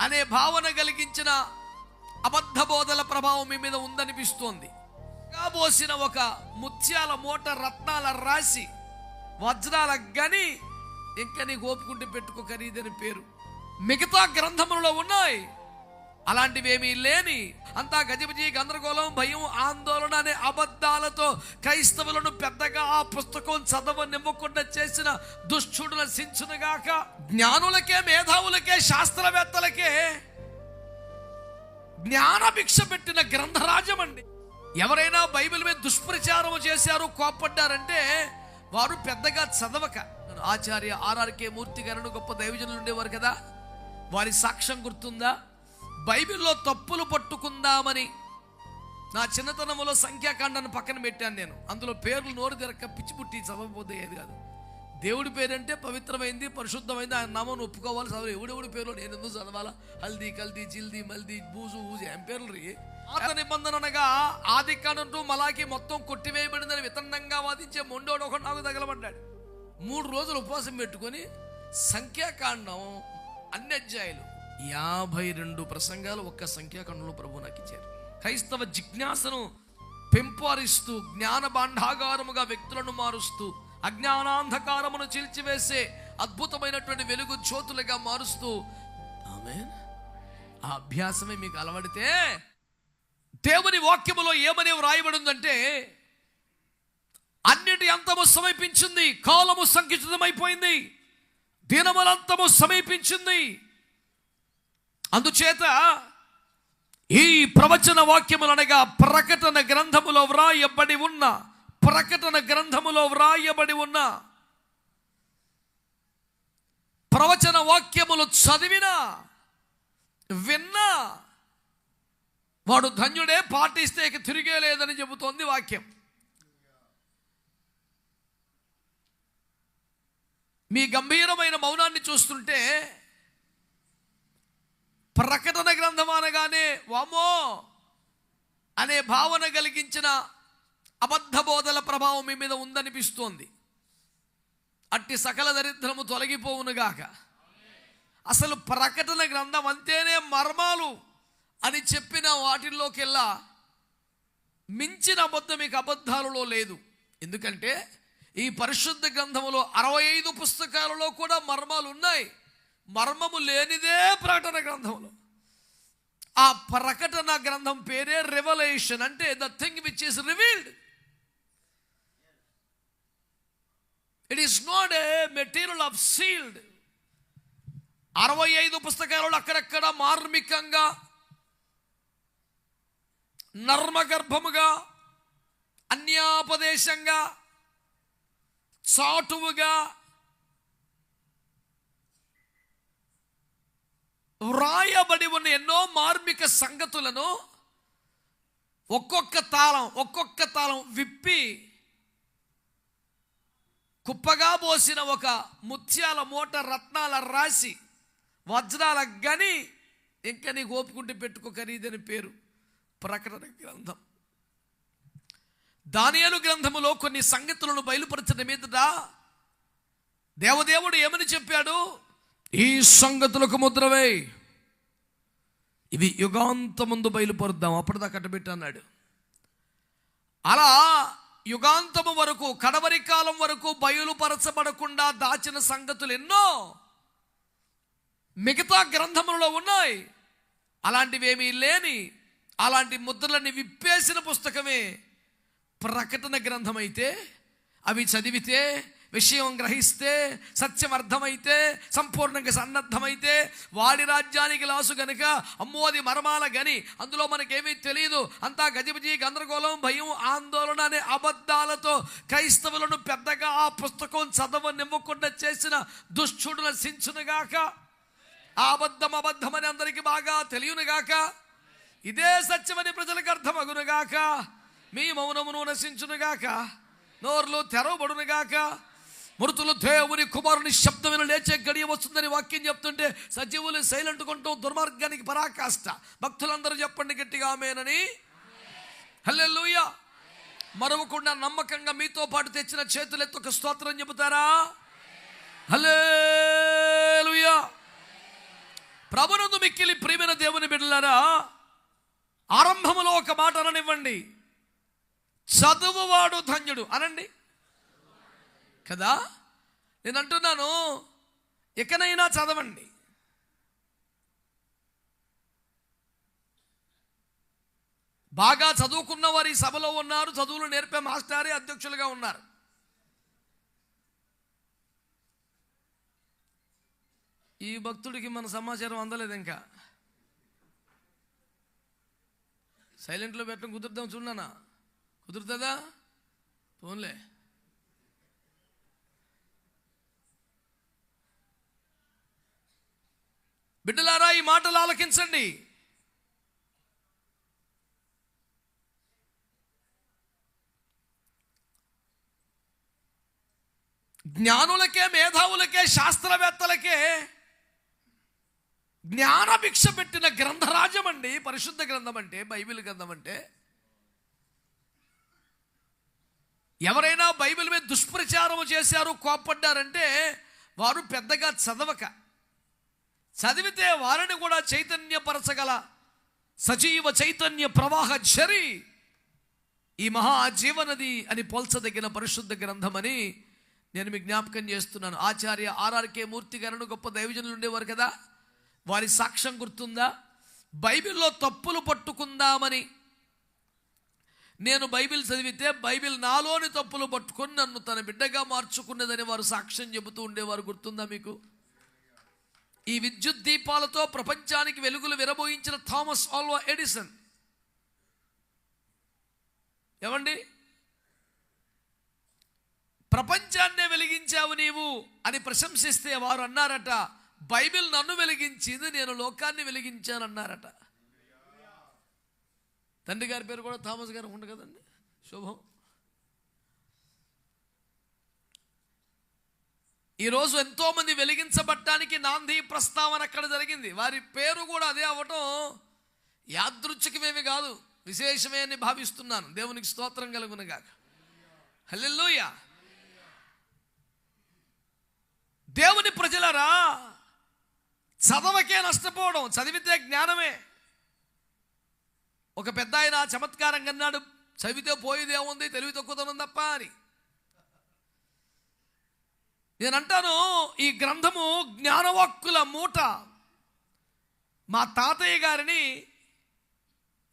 అనే భావన కలిగించిన అబద్ధ బోధల ప్రభావం మీ మీద ఉందనిపిస్తోంది. కాబోసిన ఒక ముత్యాల మూట రత్నాల రాశి వజ్రాల గని ఇంకా నీకు ఓపుకుంటే పెట్టుకో ఖరీదని పేరు. మిగతా గ్రంథములలో ఉన్నాయి. అలాంటివేమీ లేని అంతా గజిబిజి గందరగోళం భయం ఆందోళన అనే అబద్ధాలతో క్రైస్తవులను పెద్దగా ఆ పుస్తకం చదవనివ్వకుండా చేసిన దుష్టుడు నశించునుగాక జ్ఞానులకే మేధావులకే శాస్త్రవేత్తలకే జ్ఞాన భిక్ష పెట్టిన గ్రంథరాజం అండి ఎవరైనా బైబిల్ మీద దుష్ప్రచారం చేశారు కోప్పడ్డారంటే వారు పెద్దగా చదవక. ఆచార్య ఆర్ఆర్కే మూర్తి గారు గొప్ప దైవజనులు ఉండేవారు కదా. వారి సాక్ష్యం గుర్తుందా? బైబిల్లో తప్పులు పట్టుకుందామని నా చిన్నతనంలో సంఖ్యాకాండాన్ని పక్కన పెట్టాను నేను. అందులో పేర్లు నోరు తెరక్క పిచ్చి పుట్టి చదవకపోతే ఏది కాదు. దేవుడి పేరంటే పవిత్రమైంది పరిశుద్ధమైంది. ఆయన నామం ఒప్పుకోవాలి చదవాలి. ఎవడెవడి పేరు నేను ఎందుకు చదవాలా? హల్దీ కల్దీ జిల్దీ మల్దీ బూజు ఊజు ఏం పేర్లు రీ? పాత నిబంధన అనగా ఆది కానుంటూ మలాకి మొత్తం కొట్టివేయబడిందని వితండంగా వాదించే మొండోడు ఒక నాకు తగలబడ్డాడు. మూడు రోజులు ఉపవాసం పెట్టుకొని సంఖ్యాకాండం అన్ని అధ్యాయులు యాభై రెండు ప్రసంగాలు ఒక్క సంఖ్యాఖండంలో ప్రభు నాకు ఇచ్చారు. క్రైస్తవ జిజ్ఞాసను పెంపొరిస్తూ జ్ఞాన భాండాగారముగా వ్యక్తులను మారుస్తూ అజ్ఞానాంధకారమును చీల్చివేసే అద్భుతమైనటువంటి వెలుగు జ్యోతులుగా మారుస్తూ ఆమె ఆ అభ్యాసమే మీకు అలవడితే దేవుని వాక్యములో ఏమని వ్రాయబడిందంటే అన్నిటి అంతము సమీపించింది కాలము సంకుచితమైపోయింది దినములంతము సమీపించింది. అందుచేత ఈ ప్రవచన వాక్యములు అనగా ప్రకటన గ్రంథములో వ్రాయబడి ఉన్న ప్రకటన గ్రంథములో వ్రాయబడి ఉన్న ప్రవచన వాక్యములు చదివినా విన్నా వాడు ధన్యుడే పాటిస్తే ఇక తిరిగే లేదని చెబుతోంది వాక్యం. మీ గంభీరమైన మౌనాన్ని చూస్తుంటే ప్రకటన గ్రంథం అనగానే వామో అనే భావన కలిగించిన అబద్ధ బోధల ప్రభావం మీ మీద ఉందనిపిస్తోంది. అట్టి సకల దరిద్రము తొలగిపోవునుగాక. అసలు ప్రకటన గ్రంథం అంతేనే మర్మాలు అని చెప్పిన వాటిల్లోకెల్లా మించిన అబద్ధం మీకు అబద్ధాలలో లేదు. ఎందుకంటే ఈ పరిశుద్ధ గ్రంథములో అరవై ఐదు పుస్తకాలలో కూడా మర్మాలు ఉన్నాయి మర్మము లేనిదే ప్రకటన గ్రంథంలో ఆ ప్రకటన గ్రంథం పేరే రెవల్యూషన్ అంటే the thing which is revealed it is not a material of sealed అరవై ఐదు పుస్తకాలలో అక్కడక్కడ మార్మికంగా నర్మగర్భముగా అన్యాపదేశంగా చాటువుగా వ్రాయబడి ఉన్న ఎన్నో మార్మిక సంగతులను ఒక్కొక్క తాళం ఒక్కొక్క తాళం విప్పి కుప్పగా పోసిన ఒక ముత్యాల మూట రత్నాల రాసి వజ్రాల గని ఇంకా నీకు ఓపుకుంటే పెట్టుకో ఖరీదని పేరు. ప్రకటన గ్రంథం. దానియలు గ్రంథములో కొన్ని సంగతులను బయలుపరచడం మీదట దేవదేవుడు ఏమని చెప్పాడు? ఈ సంగతులకు ముద్రవై. ఇవి యుగాంతముందు బయలుపరుద్దాం అప్పటిదాకా కట్టబెట్టి అన్నాడు అలా యుగాంతము వరకు కడవరి కాలం వరకు బయలుపరచబడకుండా దాచిన సంగతులు ఎన్నో మిగతా గ్రంథములలో ఉన్నాయి. అలాంటివేమీ లేని అలాంటి ముద్రలన్నీ విప్పేసిన పుస్తకమే ప్రకటన గ్రంథమైతే అవి చదివితే విషయం గ్రహిస్తే సత్యం అర్థమైతే సంపూర్ణంగా సన్నద్ధమైతే వాడి రాజ్యానికి లాసు గనుక అమ్మో అది మరమాల గని. అందులో మనకేమీ తెలియదు అంతా గజిబిజి గందరగోళం భయం ఆందోళన అనే అబద్ధాలతో క్రైస్తవులను పెద్దగా ఆ పుస్తకం చదవనివ్వకుండా చేసిన దుష్టుడు నశించునుగాక ఆ అబద్ధం అబద్ధమని అందరికీ బాగా తెలియనుగాక ఇదే సత్యమని ప్రజలకు అర్థమగునుగాక మీ మౌనమును నశించునుగాక నోర్లు తెరవబడునుగాక మృతులు దేవుని కుమారుని శబ్దమైన లేచే గడియ వస్తుందని వాక్యం చెప్తుంటే సజీవులు సైలెంట్ కొంటూ దుర్మార్గానికి పరాకాష్ట. భక్తులందరూ చెప్పండి గట్టిగా ఆమెనని? హల్లెలూయ. మరవకుండా నమ్మకంగా మీతో పాటు తెచ్చిన చేతులు ఎత్తు ఒక స్తోత్రం చెబుతారా? హల్లెలూయా. ప్రభునందు మిక్కిలి ప్రియమైన దేవుని బిడ్డలారా ఆరంభములో ఒక మాట అననివ్వండి. చదువువాడు ధన్యుడు. అనండి. కదా? నేను అంటున్నాను ఇకనైనా చదవండి. బాగా చదువుకున్న వారు ఈ సభలో ఉన్నారు చదువులు నేర్పే మాస్టారే అధ్యక్షులుగా ఉన్నారు. ఈ భక్తుడికి మన సమాచారం అందలేదు ఇంకా. సైలెంట్లో పెట్టడం కుదురుతాం చూడనా కుదురుతుందా? ఫోన్లే బిడ్డలారా ఈ మాటలు ఆలకించండి. జ్ఞానులకే మేధావులకే శాస్త్రవేత్తలకే జ్ఞానభిక్ష పెట్టిన గ్రంథరాజం అండి పరిశుద్ధ గ్రంథం అంటే బైబిల్ గ్రంథం అంటే ఎవరైనా బైబిల్ మీద దుష్ప్రచారం చేశారు కోప్పడ్డారంటే వారు పెద్దగా చదవక చదివితే వారిని కూడా చైతన్యపరచగల సజీవ చైతన్య ప్రవాహ చరి ఈ మహా జీవనది అని పోల్చదగిన పరిశుద్ధ గ్రంథమని నేను మీకు జ్ఞాపకం చేస్తున్నాను. ఆచార్య ఆర్ఆర్కే మూర్తి గారు గొప్ప దైవజనులు ఉండేవారు కదా? వారి సాక్ష్యం గుర్తుందా? బైబిల్లో తప్పులు పట్టుకుందామని. నేను బైబిల్ చదివితే బైబిల్ నాలోని తప్పులు పట్టుకొని నన్ను తన బిడ్డగా మార్చుకున్నదని వారు సాక్ష్యం చెబుతూ ఉండేవారు. గుర్తుందా మీకు? ఈ విద్యుత్ దీపాలతో ప్రపంచానికి వెలుగులు విరబోయించిన థామస్ ఆల్వా ఎడిసన్. ఏమండి? ప్రపంచాన్నే వెలిగించావు నీవు అని ప్రశంసిస్తే వారు అన్నారట బైబిల్ నన్ను వెలిగించింది నేను లోకాన్ని వెలిగించానన్నారట తండ్రి గారి పేరు కూడా థామస్ గారు ఉండు కదండి శుభం. ఈరోజు ఎంతోమంది వెలిగించబట్టానికి నాంది ప్రస్తావన అక్కడ జరిగింది. వారి పేరు కూడా అదే అవ్వటం యాదృచ్ఛికమేమి కాదు విశేషమే అని భావిస్తున్నాను. దేవునికి స్తోత్రం కలుగునగాక. హల్లెల్లోయ దేవుని ప్రజలరా చదవకే నష్టపోవడం చదివితే జ్ఞానమే. ఒక పెద్ద ఆయన చమత్కారంగా అన్నాడు చదివితే పోయేదేముంది తెలివి తక్కువతనం తప్ప అని. నేను అంటాను ఈ గ్రంథము జ్ఞానవాక్కుల మూట. మా తాతయ్య గారిని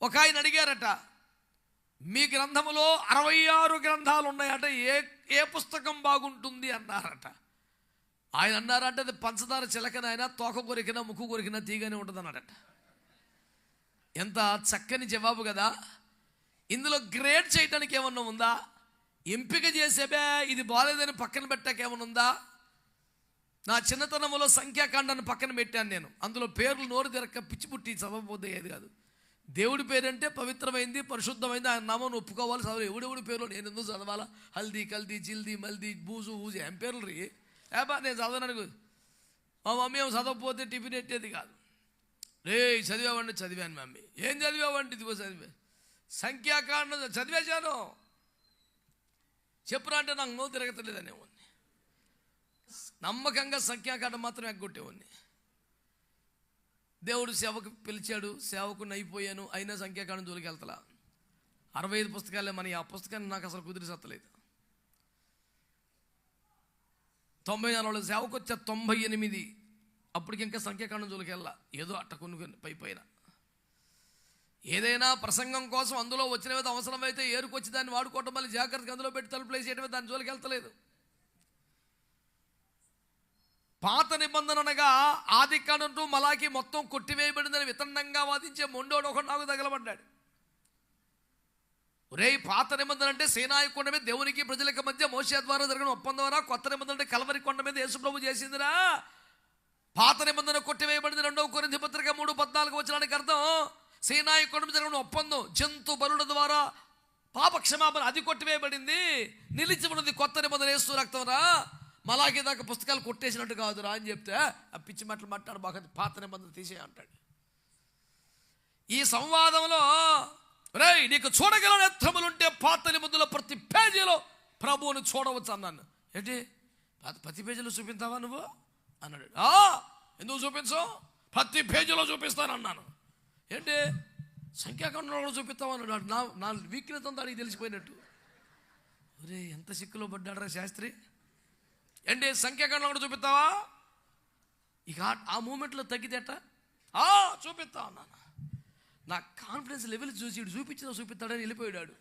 ఒక ఆయన అడిగారట మీ గ్రంథములో అరవై ఆరు గ్రంథాలు ఉన్నాయట ఏ ఏ పుస్తకం బాగుంటుంది? అన్నారట. ఆయన అన్నారంటే అది పంచదార చిలకన తోక కొరికినా ముక్కు కొరికినా తీగానే ఉంటుంది అన్నారట ఎంత చక్కని జవాబు కదా. ఇందులో గ్రేడ్ చేయడానికి ఏమన్నా ఉందా? ఎంపిక చేసేబే ఇది బాలేదని పక్కన పెట్టకేమనుందా నా చిన్నతనంలో సంఖ్యాకాండాన్ని పక్కన పెట్టాను నేను. అందులో పేర్లు నోరు తిరక్క పిచ్చి పుట్టి చదవబోతే ఏది కాదు. దేవుడి పేరంటే పవిత్రమైంది పరిశుద్ధమైంది ఆయన నామం ఒప్పుకోవాలి చదవాలి. ఎవడెవడి పేరులో? నేను ఎందుకు చదవాలా? హల్దీ కల్దీ జిల్దీ మల్దీ బూజు ఊజు ఏం పేర్లు రీ? ఏబా నేను చదవనడుగు మా మమ్మీ ఏమో చదవకపోతే టిఫిన్ ఎట్టేది కాదు. రే చదివావండి చదివాను మమ్మీ. ఏం చదివావండి ఇదిగో చదివా. సంఖ్యాకాండం చదివేశాను. చెప్పురా అంటే నాకు నో తిరగతలేదనేవాడిని నమ్మకంగా సంఖ్యాకాండం మాత్రం ఎగ్గొట్టేవాడిని. దేవుడు సేవకు పిలిచాడు సేవకుని అయిపోయాను అయినా సంఖ్యాకాండం జోలికి వెళ్తలా. అరవై ఐదు పుస్తకాలే మన ఆ పుస్తకాన్ని నాకు అసలు కుదిరి సత్తలేదు. తొంభై నాలుగు సేవకు వచ్చే తొంభై ఎనిమిది అప్పటికి ఇంకా సంఖ్యాకాండం జోలికి వెళ్ళా. ఏదో అట్ట కొన్ని పై పైన. ఏదైనా ప్రసంగం కోసం అందులో వచ్చిన మీద అవసరమైతే ఏరుకొచ్చి దాన్ని వాడుకోవటం మళ్ళీ జాగ్రత్తగా అందులో పెట్టి తలుపులు వేసేయటమే దాని జోలికి వెళ్తలేదు. పాత నిబంధన అనగా ఆది కాండంటూ మలాకి మొత్తం కొట్టివేయబడిందని వితండంగా వాదించే మొండోడు ఒకడు నాకు తగలబడ్డాడు. ఒరే పాత నిబంధన అంటే సేనాయి కొండ మీద దేవునికి ప్రజలకు మధ్య మోసే ద్వారా జరిగిన ఒప్పందం ద్వారా కొత్త నిబంధన అంటే కలవరి కొండ మీద యేసుప్రభు చేసిందిరా. పాత నిబంధన కొట్టివేయబడింది రెండవ కొరింది పత్రిక మూడు పద్నాలుగు వచ్చినానికి అర్థం సేనాయి కొండ జరిగిన ఒప్పందం. జంతు బలుల ద్వారా పాప క్షమాపణ అది కొట్టివేయబడింది. నిలిచి ఉన్నది కొత్త నిబంధన వేస్తూ రక్తంరా మలాగే దాకా పుస్తకాలు కొట్టేసినట్టు కాదురా అని చెప్తే ఆ పిచ్చి మాటలు మాట్లాడు బాగా పాత నిబంధన తీసే అంటాడు. ఈ సంవాదంలో రేయ్ నీకు చూడగల నేత్రములుంటే పాత నిబంధనల ప్రతి పేజీలో ప్రభువుని చూడవచ్చు అన్నాను. ఏంటి? ప్రతి పేజీలో చూపించావా నువ్వు? అన్నాడు. "ఆ, ఎందుకు చూపించు ప్రతి పేజీలో చూపిస్తానన్నాను. ఏంటి? సంఖ్యాకాండంలో చూపిస్తామన్నాడు నా నా వీక్నెస్ అంతా అడిగి తెలిసిపోయినట్టు. ఒరే ఎంత సిక్కులో పడ్డాడరా శాస్త్రి. ఏంటి సంఖ్యాకాండంలో కూడా చూపిస్తావా? ఇక ఆ- మూమెంట్లో తగ్గితేట ఆ చూపిస్తా నాన్న నా కాన్ఫిడెన్స్ లెవెల్ చూసి చూపించిన చూపించినా చూపిస్తాడని వెళ్ళిపోయాడు.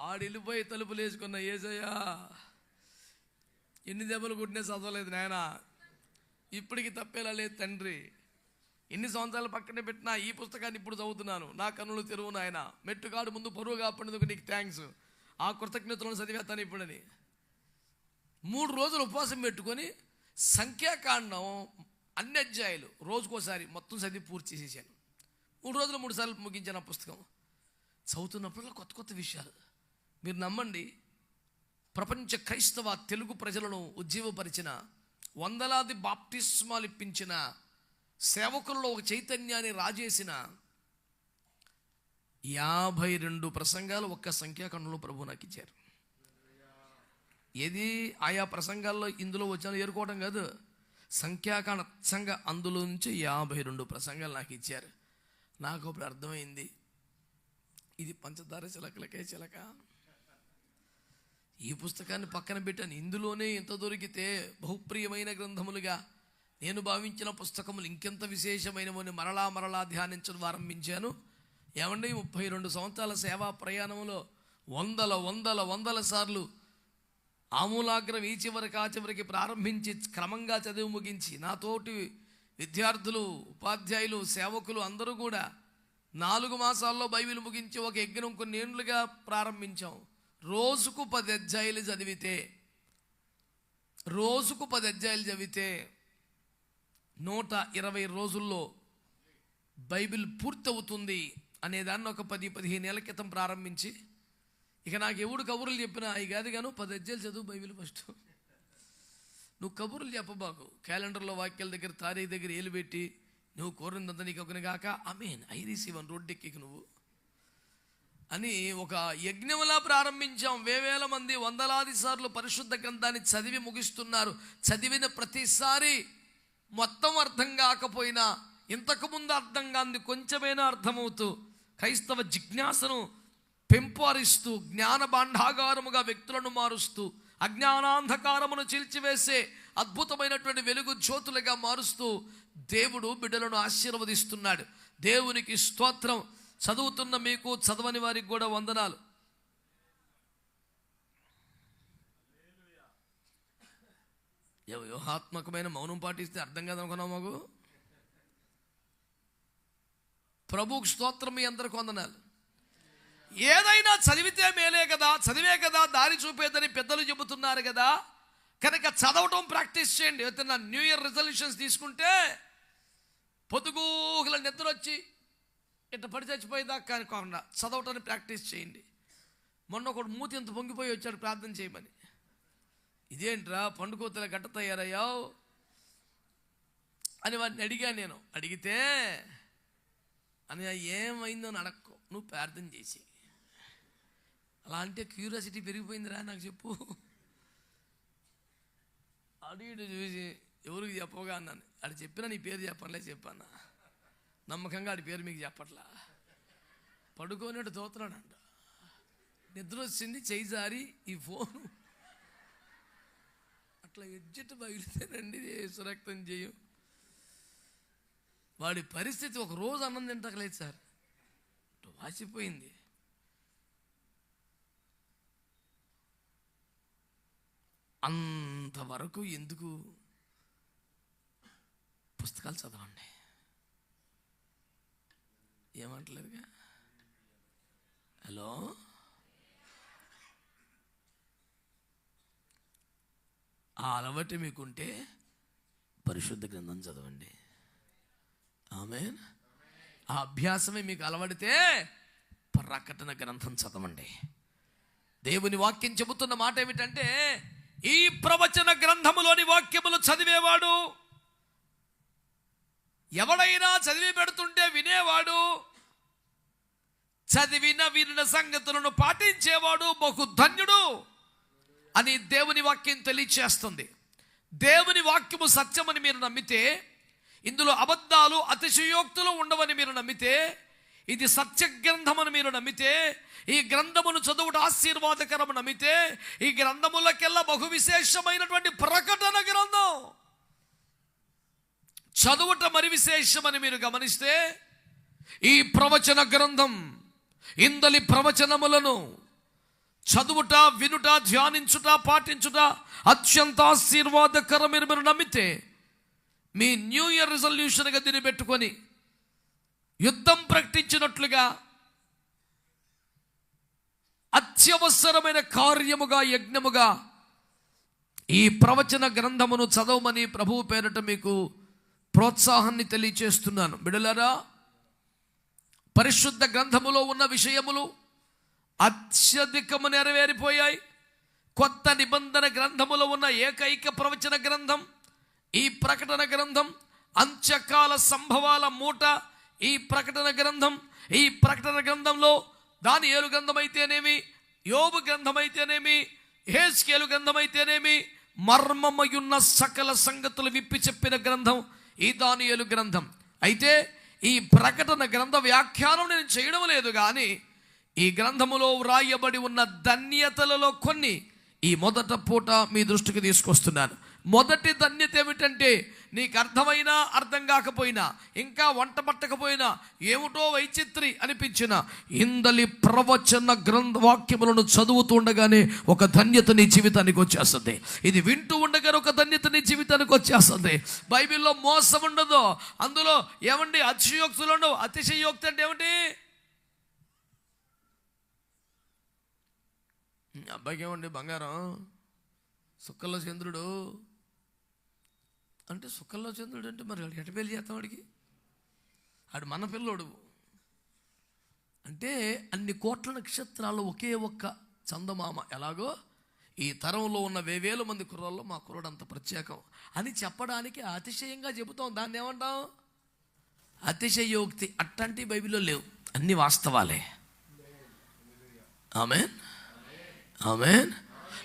ఆడు వెళ్ళిపోయి తలుపులు వేసుకున్న ఏజయ్యా ఎన్ని దెబ్బలు కొట్టినా చదవలేదు నాయన. ఇప్పటికి తప్పేలా లేదు తండ్రి. ఎన్ని సంవత్సరాలు పక్కనే పెట్టినా ఈ పుస్తకాన్ని ఇప్పుడు చదువుతున్నాను. నా కన్నులు తెరువు నాయన. మెట్టుకాడు ముందు పొరుగు కాపాడేందుకు నీకు థ్యాంక్స్ ఆ కృతజ్ఞతలను చదివేస్తాను ఇప్పుడని మూడు రోజులు ఉపవాసం పెట్టుకొని సంఖ్యాకాండం అన్ని అధ్యాయులు రోజుకోసారి మొత్తం చదివి పూర్తి చేసేసాను. మూడు రోజులు మూడు సార్లు ముగించాను ఆ పుస్తకం. చదువుతున్నప్పుడు కొత్త కొత్త విషయాలు. మీరు నమ్మండి ప్రపంచ క్రైస్తవ తెలుగు ప్రజలను ఉజ్జీవపరిచిన వందలాది బాప్టిస్మాలు ఇప్పించిన సేవకుల్లో ఒక చైతన్యాన్ని రాజేసిన యాభై రెండు ప్రసంగాలు ఒక్క సంఖ్యాఖండంలో ప్రభు నాకు ఇచ్చారు. ఏది ఆయా ప్రసంగాల్లో ఇందులో వచ్చిన ఏరుకోవడం కాదు సంఖ్యాకాండ సంఘ అందులో నుంచి యాభై రెండు ప్రసంగాలు నాకు ఇచ్చారు. నాకు అప్పుడు అర్థమైంది ఇది పంచదార చిలకలకే చిలక. ఈ పుస్తకాన్ని పక్కన పెట్టాను ఇందులోనే ఇంత దొరికితే బహుప్రియమైన గ్రంథములుగా నేను భావించిన పుస్తకములు ఇంకెంత విశేషమైనవని మరలా మరలా ధ్యానించడం ఆరంభించాను ఏమండి ముప్పై రెండు సంవత్సరాల సేవా ప్రయాణంలో వందల వందల వందల సార్లు ఆమూలాగ్రం ఈ చివరికి ఆ చివరికి ప్రారంభించి క్రమంగా చదువు ముగించి నాతోటి విద్యార్థులు ఉపాధ్యాయులు సేవకులు అందరూ కూడా నాలుగు మాసాల్లో బైబిల్ ముగించి ఒక యజ్ఞం కొన్ని ఏళ్ళుగా ప్రారంభించాం. రోజుకు పది అధ్యాయులు చదివితే రోజుకు పది అధ్యాయులు చదివితే నూట ఇరవై రోజుల్లో బైబిల్ పూర్తవుతుంది అనే దాన్ని ఒక పది పదిహేను ఏళ్ళ క్రితం ప్రారంభించి ఇక నాకు ఎవడు కబుర్లు చెప్పినా అవి కాదు గాను పది అజ్జలు చదువు బైబిల్ ఫస్ట్. నువ్వు కబుర్లు చెప్పబాకు క్యాలెండర్లో వాక్యాల దగ్గర తారీఖు దగ్గర ఏలు పెట్టి నువ్వు కోరినంత నీకు ఒకని కాక ఐ మీన్ ఐ రిసీవ్ అని రోడ్డెక్కి నువ్వు. అని ఒక యజ్ఞములా ప్రారంభించాం. వేవేల మంది వందలాది సార్లు పరిశుద్ధ గ్రంథాన్ని చదివి ముగిస్తున్నారు. చదివిన ప్రతిసారి మొత్తం అర్థం కాకపోయినా ఇంతకుముందు అర్థం కాంది కొంచెమైనా అర్థమవుతూ క్రైస్తవ జిజ్ఞాసను పెంపొరిస్తూ జ్ఞాన భాండాగారముగా వ్యక్తులను మారుస్తూ అజ్ఞానాంధకారమును చీల్చివేసే అద్భుతమైనటువంటి వెలుగు జ్యోతులుగా మారుస్తూ దేవుడు బిడ్డలను ఆశీర్వదిస్తున్నాడు. దేవునికి స్తోత్రం. చదువుతున్న మీకు చదవని వారికి కూడా వందనాలు. వ్యూహాత్మకమైన మౌనం పాటిస్తే అర్థం కాదనుకున్నావు మాకు? ప్రభుకు స్తోత్రం మీ అందరికి వందనాలు. ఏదైనా చదివితే మేలే కదా చదివే కదా దారి చూపేదని పెద్దలు చెబుతున్నారు కదా. కనుక చదవటం ప్రాక్టీస్ చేయండి. ఏదైనా న్యూ ఇయర్ రిజల్యూషన్స్ తీసుకుంటే పొద్దుగూకుల నిద్ర వచ్చి ఇట్ట పడి చచ్చిపోయేదాకా కాకుండా చదవటాన్ని ప్రాక్టీస్ చేయండి. మొన్న ఒకడు మూతి ఎంత పొంగిపోయి వచ్చాడు ప్రార్థన చేయమని. ఇదేంట్రా పండుకోతల గట్ట తయారయ్యావు? అని వాడిని అడిగాను నేను. అడిగితే అని ఏమైందో అని అడక్కో నువ్వు ప్రార్థన చేసి అలా అంటే క్యూరియాసిటీ పెరిగిపోయిందిరా నాకు చెప్పు. అడు ఇటు చూసి ఎవరికి చెప్పగా అన్నాను. అడు చెప్పినా నీ పేరు చెప్పనులే చెప్పాను నమ్మకంగా ఆడి పేరు మీకు చెప్పట్లా. పడుకోనట్టు తోతున్నాడంట. నిద్ర వచ్చింది చేయి జారి ఈ ఫోను అట్లా ఎడ్జెట్ పగిలితేనండి ఇది సురక్తం చేయం వాడి పరిస్థితి ఒక రోజు అన్నం తింటకలేదు సార్. వాసిపోయింది. అంతవరకు ఎందుకు పుస్తకాలు చదవండి? ఏమంటలేదుగా హలో? ఆ అలవాటు మీకుంటే పరిశుద్ధ గ్రంథం చదవండి. ఆమె ఆ అభ్యాసమే మీకు అలవడితే ప్రకటన గ్రంథం చదవండి. దేవుని వాక్యం చెబుతున్న మాట ఏమిటంటే ఈ ప్రవచన గ్రంథములోని వాక్యములు చదివేవాడు ఎవడైనా చదివి పెడుతుంటే వినేవాడు చదివిన వినిన సంగతులను పాటించేవాడు బహు ధన్యుడు అని దేవుని వాక్యం తెలియచేస్తుంది. దేవుని వాక్యము సత్యమని మీరు నమ్మితే ఇందులో అబద్ధాలు అతిశయోక్తులు ఉండవని మీరు నమ్మితే ఇది సత్య గ్రంథమని మీరు నమ్మితే ఈ గ్రంథమును చదువుట ఆశీర్వాదకరము నమ్మితే ఈ గ్రంథములకెల్లా బహు విశేషమైనటువంటి ప్రకటన గ్రంథం. చదువుట మరి విశేషమని మీరు గమనిస్తే ఈ ప్రవచన గ్రంథం ఇందలి ప్రవచనములను చదువుట వినుట ధ్యానించుట పాటించుట అత్యంత ఆశీర్వాదకరమైన మీరు నమ్మితే మీ న్యూ ఇయర్ రిజల్యూషన్గా దీన్ని పెట్టుకొని యుద్ధం ప్రకటించినట్లుగా అత్యవసరమైన కార్యముగా యజ్ఞముగా ఈ ప్రవచన గ్రంథమును చదవమని ప్రభువు పేరట మీకు ప్రోత్సాహాన్ని తెలియచేస్తున్నాను. బిడలరా పరిశుద్ధ గ్రంథములో ఉన్న విషయములు అత్యధికము నెరవేరిపోయాయి. కొత్త నిబంధన గ్రంథములో ఉన్న ఏకైక ప్రవచన గ్రంథం ఈ ప్రకటన గ్రంథం అంత్యకాల సంభవాల మూట ఈ ప్రకటన గ్రంథం ఈ ప్రకటన గ్రంథంలో దాని ఏలు గ్రంథం అయితేనేమి యోబు గ్రంథం అయితేనేమి హేస్కేలు గ్రంథం అయితేనేమి మర్మమయున్న సకల సంగతులు విప్పి చెప్పిన గ్రంథం ఈ దానియలు గ్రంథం. అయితే ఈ ప్రకటన గ్రంథ వ్యాఖ్యానం నేను చేయడం లేదు కానీ ఈ గ్రంథములో వ్రాయబడి ఉన్న ధన్యతలలో కొన్ని ఈ మొదట పూట మీ దృష్టికి తీసుకొస్తున్నాను. మొదటి ధన్యత ఏమిటంటే నీకు అర్థమైనా అర్థం కాకపోయినా ఇంకా వంట పట్టకపోయినా ఏమిటో వైచిత్రి అనిపించిన ఇందలి ప్రవచన గ్రంథ వాక్యములను చదువుతూ ఉండగానే ఒక ధన్యత నీ జీవితానికి వచ్చేస్తుంది. ఇది వింటూ ఉండగానే ఒక ధన్యత నీ జీవితానికి వచ్చేస్తుంది. బైబిల్లో మోసం ఉండదు అందులో ఏమండి? అతిశయోక్తులు ఉండవు. అతిశయోక్తి అంటే ఏమిటి? అబ్బాయికి ఏమండి బంగారం? సుక్కల్లో చంద్రుడు. అంటే సుక్కల్లో చంద్రుడు అంటే మరి ఎట పెళ్ళి చేస్తాం వాడికి? ఆడు మన పిల్లోడు. అంటే అన్ని కోట్ల నక్షత్రాలు ఒకే ఒక్క చందమామ. ఎలాగో? ఈ తరంలో ఉన్న వేవేల మంది కుర్రాల్లో మా కుర్రాడు అంత ప్రత్యేకం. అని చెప్పడానికి అతిశయంగా చెబుతాం. దాన్ని ఏమంటాం? అతిశయోక్తి. అట్లాంటి బైబిల్లో లేవు. అన్ని వాస్తవాలే. ఆమె ఆమె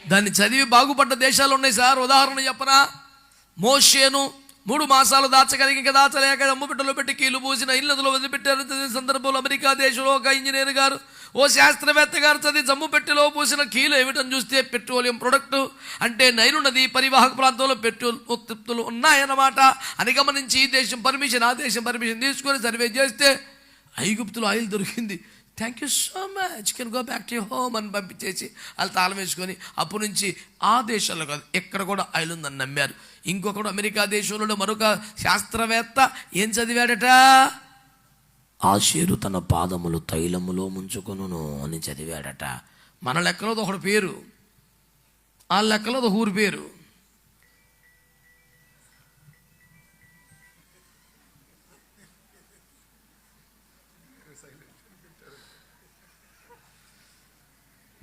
దాన్ని చదివి బాగుపడ్డ దేశాలు ఉన్నాయి సార్. ఉదాహరణ చెప్పనా? మోషేను మూడు మాసాలు దాచగలిగి ఇంకా దాచలేక అమ్ము బిడ్డలో పెట్టి కీలు పూసిన ఇళ్ళదులో వదిలిపెట్టారు. సందర్భంలో అమెరికా దేశంలో ఒక ఇంజనీర్ గారు ఓ శాస్త్రవేత్త గారు చదివి జమ్ము పెట్టిలో పూసిన కీలు ఏమిటని చూస్తే పెట్రోలియం ప్రొడక్ట్ అంటే నైలు నది పరివాహక ప్రాంతంలో పెట్రోల్ ఉత్పత్తులు ఉన్నాయన్నమాట. అని గమనించి ఈ దేశం పర్మిషన్ ఆ దేశం పర్మిషన్ తీసుకొని సర్వే చేస్తే ఐగుప్తులో ఆయిల్ దొరికింది. Thank you so much can go back to home అని పంపించేసి వాళ్ళు తాళం వేసుకొని అప్పటి నుంచి ఆ దేశాల్లో కాదు ఎక్కడ కూడా ఆయిల్ ఉందని నమ్మారు. ఇంకొకడు అమెరికా దేశంలో మరొక శాస్త్రవేత్త ఏం చదివాడట? ఆశేరు తన పాదములు తైలములో ముంచుకొనును అని చదివాడట. మన లెక్కలో ఒకటి పేరు. ఆ లెక్కలో ఒక ఊరి పేరు.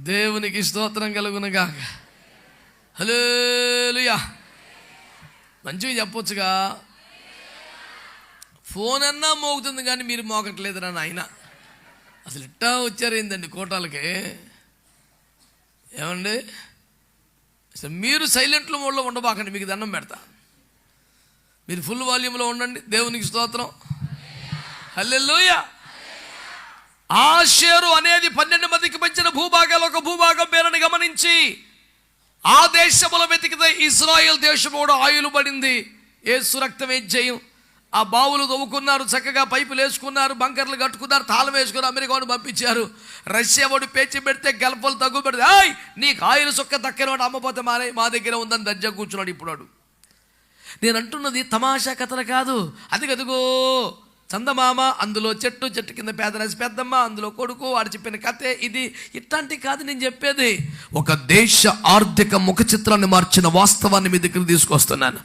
దేవునికి స్తోత్రం కలుగునగా హలోలుయా మంచిగా చెప్పొచ్చుగా. ఫోన్ అన్నా మోగుతుంది కానీ మీరు మోగట్లేదురా నాయన. అసలు ఇట్టా వచ్చారైందండి కోటాలకి? ఏమండి? అసలు మీరు సైలెంట్లో మోడ్లో ఉండబాకండి మీకు దండం పెడతా. మీరు ఫుల్ వాల్యూమ్లో ఉండండి దేవునికి స్తోత్రం. హల్లెల్లోయా ఆషేరు అనేది పన్నెండు మందికి పెంచిన భూభాగాలు ఒక భూభాగం పేరుని గమనించి ఆ దేశములో వెతికితే ఇజ్రాయెల్ దేశం కూడా ఆయులు పడింది ఏ రక్తమే జయం ఆ బావులు తవ్వుకున్నారు చక్కగా పైపులు వేసుకున్నారు బంకర్లు కట్టుకున్నారు తాళం వేసుకుని అమెరికాను పంపించారు. రష్యా వాడు పేచి పెడితే గల్పలు తగ్గు పెడితే ఆయ్ నీకు ఆయులు సుక్క దక్కని వాడు అమ్మపోతే మానే మా దగ్గర ఉందని దర్జా కూర్చున్నాడు ఇప్పుడు నేను అంటున్నది తమాషా కథలు కాదు. అది కదుగో చందమామ అందులో చెట్టు చెట్టు కింద పేదరాశి పెద్దమ్మ అందులో కొడుకు వాడు చెప్పిన కథే ఇది. ఇట్లాంటి కాదు నేను చెప్పేది. ఒక దేశ ఆర్థిక ముఖ చిత్రాన్ని మార్చిన వాస్తవాన్ని మీ దగ్గర తీసుకొస్తున్నాను.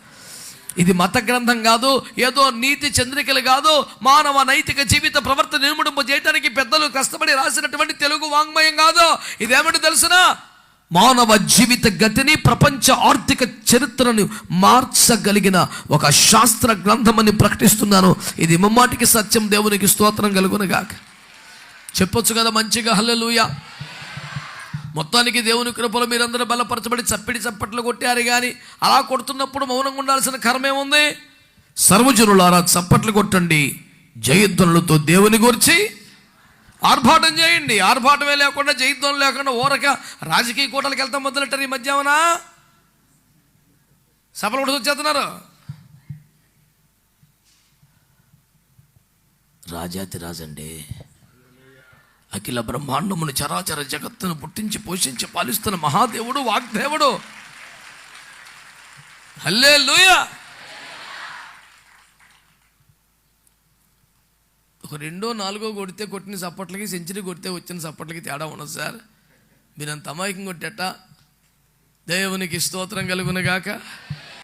ఇది మత గ్రంథం కాదు ఏదో నీతి చంద్రికలు కాదు మానవ నైతిక జీవిత ప్రవర్తన నిర్ముడింపు చేయడానికి పెద్దలు కష్టపడి రాసినటువంటి తెలుగు వాంగ్మయం కాదు. ఇదేమిటి తెలుసునా? మానవ జీవిత గతిని ప్రపంచ ఆర్థిక చరిత్రను మార్చగలిగిన ఒక శాస్త్ర గ్రంథమని ప్రకటిస్తున్నాను. ఇది ముమ్మాటికి సత్యం దేవునికి స్తోత్రం కలుగునగాక. చెప్పొచ్చు కదా మంచిగా? హల్లెలూయ. మొత్తానికి దేవుని కృపలు మీరందరూ బలపరచబడి చప్పిడి చప్పట్లు కొట్టారు కానీ అలా కొడుతున్నప్పుడు మౌనంగా ఉండాల్సిన కర్మేముంది సర్వజనులారా చప్పట్లు కొట్టండి. జయధ్వనులతో దేవుని గురించి ఆర్భాటం చేయండి. ఆర్భాటమే లేకుండా జయధ్వనులు లేకుండా ఊరక రాజకీయ కూటలకు వెళ్తాం మొదలెట్టారు ఈ మధ్యాహ్న సభలు కూడా వచ్చేస్తున్నారు రాజాతి రాజండి. అఖిల బ్రహ్మాండమును చరాచర జగత్తును పుట్టించి పోషించి పాలిస్తున్న మహాదేవుడు వాగ్దేవుడు. హల్లే ఒక రెండో నాలుగో కొడితే కొట్టిన సప్పట్లకి సెంచరీ కొడితే వచ్చిన సప్పట్లకి తేడా ఉండదు సార్. మీరంత అమాయకం కొట్టేట. దేవునికి స్తోత్రం కలుగునగాక